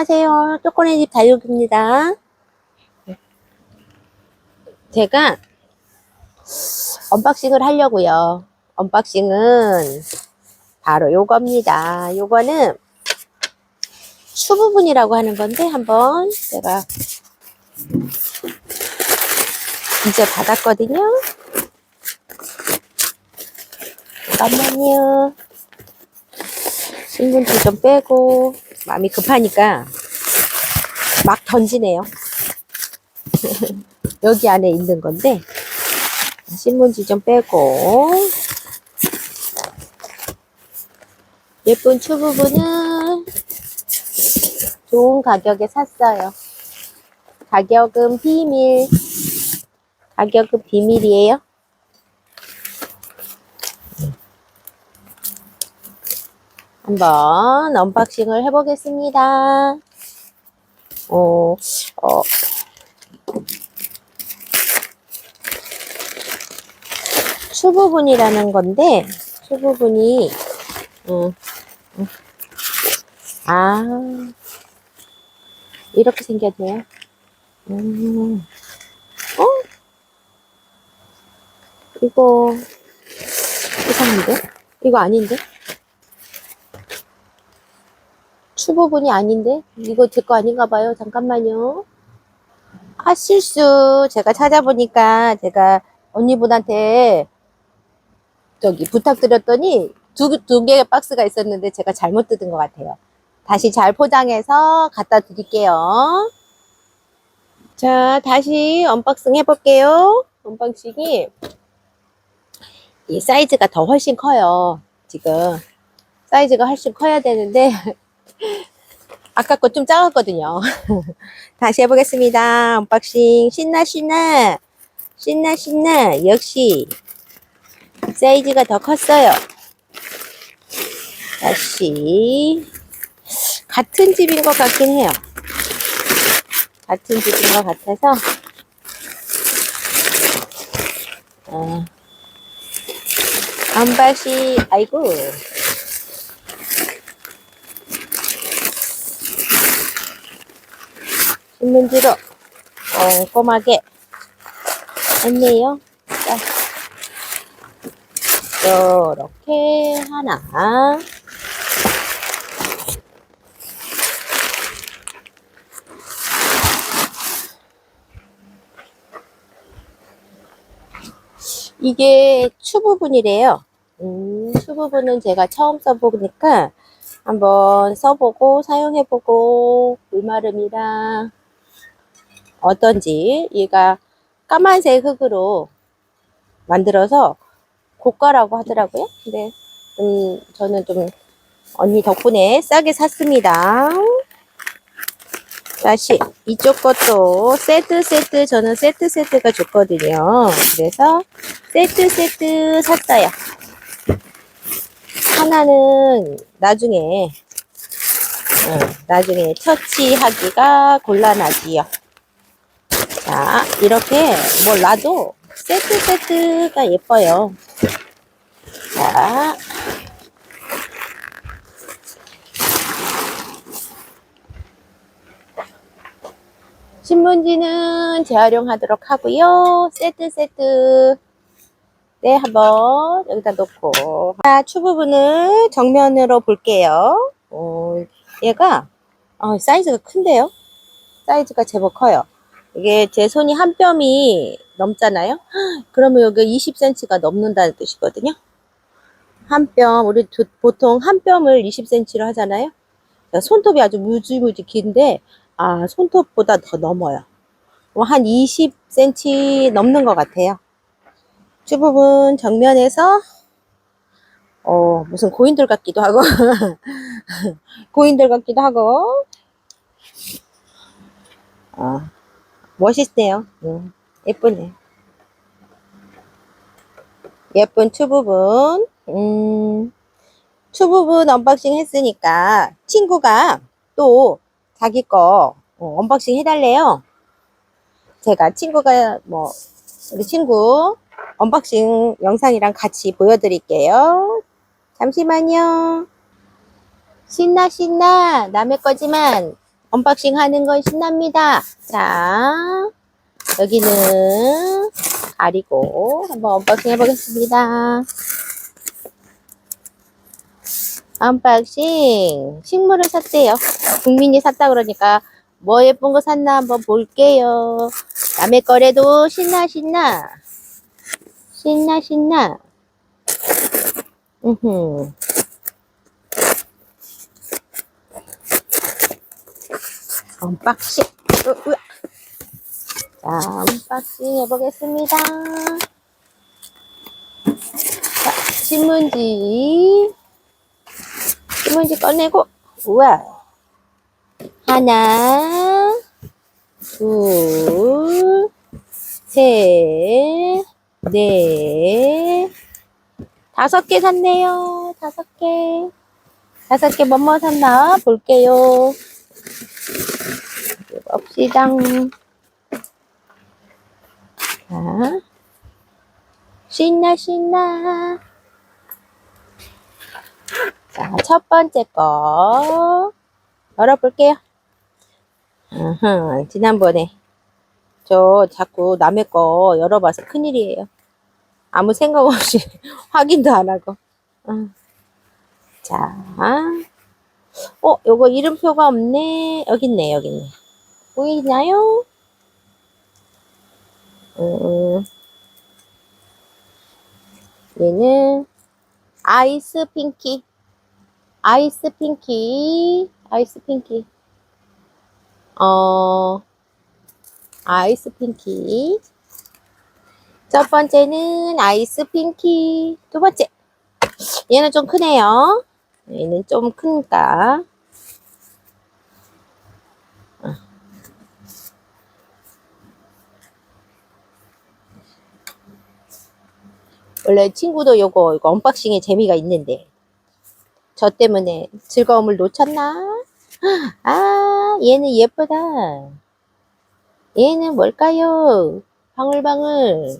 안녕하세요. 쪼꼬네 집 다육입니다. 제가 언박싱을 하려고요. 언박싱은 바로 요겁니다. 요거는 추 부분이라고 하는 건데 한번 제가 이제 받았거든요. 잠깐만요. 신문지 좀 빼고 마음이 급하니까 막 던지네요. 여기 안에 있는 건데 신문지 좀 빼고 예쁜 추 부분은 좋은 가격에 샀어요. 가격은 비밀. 가격은 비밀이에요. 한번 언박싱을 해보겠습니다. 어, 어, 추 부분이라는 건데, 추 부분이, 음, 음. 아, 이렇게 생겼네요. 음, 어? 이거, 이상한데? 이거 아닌데? 추 부분이 아닌데? 이거 제 거 아닌가 봐요. 잠깐만요. 아, 실수. 제가 찾아보니까 제가 언니분한테 저기 부탁드렸더니 두, 두 개의 박스가 있었는데 제가 잘못 뜯은 것 같아요. 다시 잘 포장해서 갖다 드릴게요. 자, 다시 언박싱 해볼게요. 언박싱이 이 사이즈가 더 훨씬 커요. 지금 사이즈가 훨씬 커야 되는데 아까 거 좀 작았거든요. 다시 해보겠습니다. 언박싱 신나 신나 신나 신나 역시 사이즈가 더 컸어요. 다시 같은 집인 것 같긴 해요. 같은 집인 것 같아서 어, 언박싱 아이고 신문지로 꼼꼼하게 했네요. 자, 이렇게 하나. 이게 추 부분이래요. 음, 추 부분은 제가 처음 써보니까 한번 써보고 사용해보고 물마름이랑 어떤지 얘가 까만색 흙으로 만들어서 고가라고 하더라고요. 근데 좀 저는 좀 언니 덕분에 싸게 샀습니다. 다시 이쪽 것도 세트 세트 저는 세트 세트가 좋거든요. 그래서 세트 세트 샀어요. 하나는 나중에 어, 나중에 처치하기가 곤란하지요. 자 이렇게 뭘 놔도 세트 세트가 예뻐요. 자 신문지는 재활용하도록 하고요. 세트 세트 네, 한번 여기다 놓고. 자, 추 부분을 정면으로 볼게요. 어, 얘가, 어, 사이즈가 큰데요? 사이즈가 제법 커요. 이게 제 손이 한 뼘이 넘잖아요? 헉, 그러면 여기 20cm가 넘는다는 뜻이거든요. 한 뼘, 우리 두- 보통 한 뼘을 20cm로 하잖아요? 자, 손톱이 아주 무지무지 긴데, 아, 손톱보다 더 넘어요. 뭐한 20cm 넘는 것 같아요. 쭈 부분 정면에서 어 무슨 고인돌 같기도 하고 고인돌 같기도 하고 어 멋있네요. 음, 예쁘네. 예쁜 추 부분 음, 추 부분 언박싱 했으니까 친구가 또 자기 거 어, 언박싱 해달래요. 제가 친구가 뭐 우리 친구 언박싱 영상이랑 같이 보여드릴게요. 잠시만요. 신나 신나 남의 거지만 언박싱 하는 건 신납니다. 자, 여기는 가리고 한번 언박싱 해보겠습니다. 언박싱. 식물을 샀대요. 국민이 샀다 그러니까 뭐 예쁜 거 샀나 한번 볼게요. 남의 거래도 신나 신나. 신나 신나. 음흠. 언박싱. 자, 언박싱 해보겠습니다. 자, 신문지. 신문지 꺼내고, 우와. 하나, 둘, 셋, 넷, 다섯 개 샀네요. 다섯 개. 다섯 개 뭐뭐 샀나 볼게요. 봅시다. 자, 신나, 신나. 자, 첫 번째 거. 열어볼게요. 아하, 지난번에 저 자꾸 남의 거 열어봐서 큰일이에요. 아무 생각 없이 확인도 안 하고. 아. 자, 어, 요거 이름표가 없네. 여기 있네, 여기 있네. 보이나요? 음, 얘는 아이스 핑키. 아이스 핑키. 아이스 핑키. 어, 아이스 핑키. 첫 번째는 아이스 핑키. 두 번째. 얘는 좀 크네요. 얘는 좀 큰가. 원래 친구도 요거, 이거 언박싱에 재미가 있는데. 저 때문에 즐거움을 놓쳤나? 아, 얘는 예쁘다. 얘는 뭘까요? 방울방울.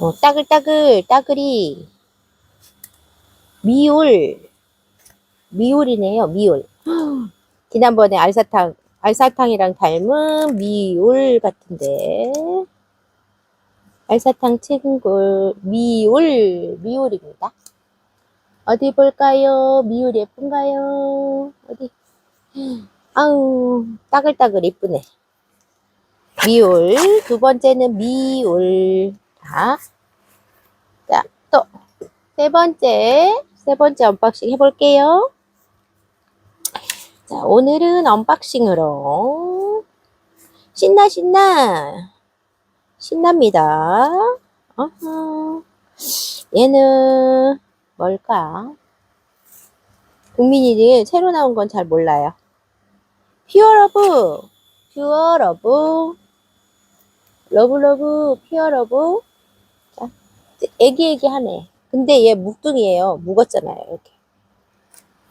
어, 따글따글, 따글이. 미울. 미울이네요, 미울. 지난번에 알사탕, 알사탕이랑 닮은 미울 같은데. 알사탕 친구, 미울, 미울입니다. 어디 볼까요? 미울 예쁜가요? 어디? 아우, 따글따글 예쁘네. 미울. 두 번째는 미울. 자, 자, 또, 세 번째, 세 번째 언박싱 해볼게요. 자, 오늘은 언박싱으로, 신나, 신나. 신납니다. 어허. 얘는, 뭘까? 국민이는 새로 나온 건 잘 몰라요. 퓨어러브, 퓨어러브, 러브러브, 퓨어러브. 자, 애기애기 하네. 근데 얘 묵둥이에요. 묵었잖아요. 이렇게.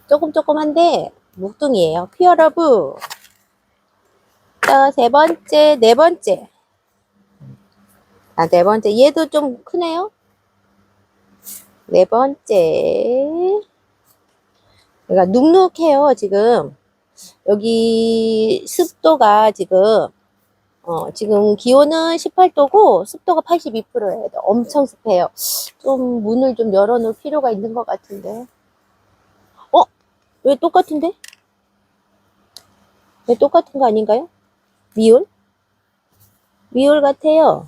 조금 조금한데 묵둥이에요. 퓨어러브. 자, 세 번째, 네 번째. 아, 네 번째. 얘도 좀 크네요. 네 번째. 그러니까 눅눅해요, 지금. 여기 습도가 지금, 어, 지금 기온은 18도고 습도가 82%예요. 엄청 습해요. 좀 문을 좀 열어놓을 필요가 있는 것 같은데. 어? 왜 똑같은데? 왜 똑같은 거 아닌가요? 미울? 미울 같아요.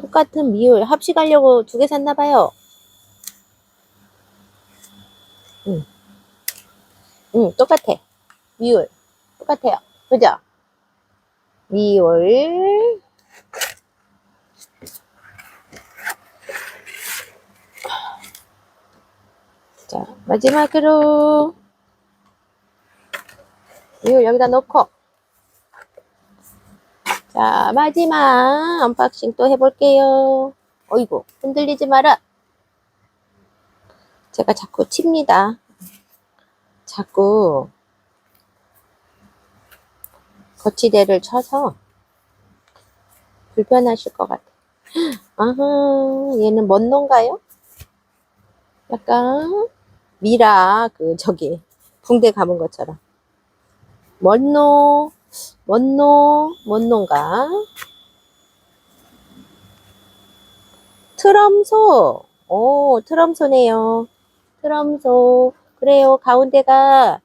똑같은 미울 합식하려고 두 개 샀나 봐요. 응. 응, 똑같아. 미울. 똑같아요. 그죠? 미울. 자, 마지막으로 미울 여기다 넣고 자, 마지막 언박싱 또 해볼게요. 어이구, 흔들리지 마라. 제가 자꾸 칩니다. 자꾸 거치대를 쳐서 불편하실 것 같아. 아하, 얘는 뭔 놈가요? 약간 미라 그 저기 붕대 감은 것처럼 뭔노 뭔노 뭔노인가? 트럼소. 오 트럼소네요. 트럼소. 그래요 가운데가.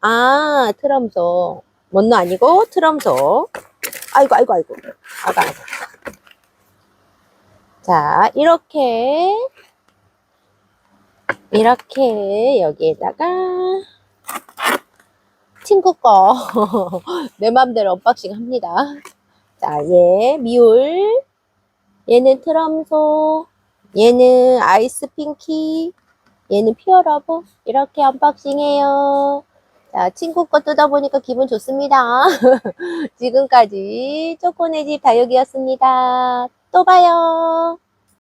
아 트럼소. 뭔노 아니고 트럼소. 아이고 아이고 아이고. 아가 아가. 자 이렇게. 이렇게 여기에다가 친구 거 내 맘대로 언박싱 합니다. 자, 얘 미울, 얘는 트럼소, 얘는 아이스 핑키, 얘는 퓨어러브 이렇게 언박싱해요. 자, 친구 거 뜯어보니까 기분 좋습니다. 지금까지 초코네 집 다육이었습니다. 또 봐요.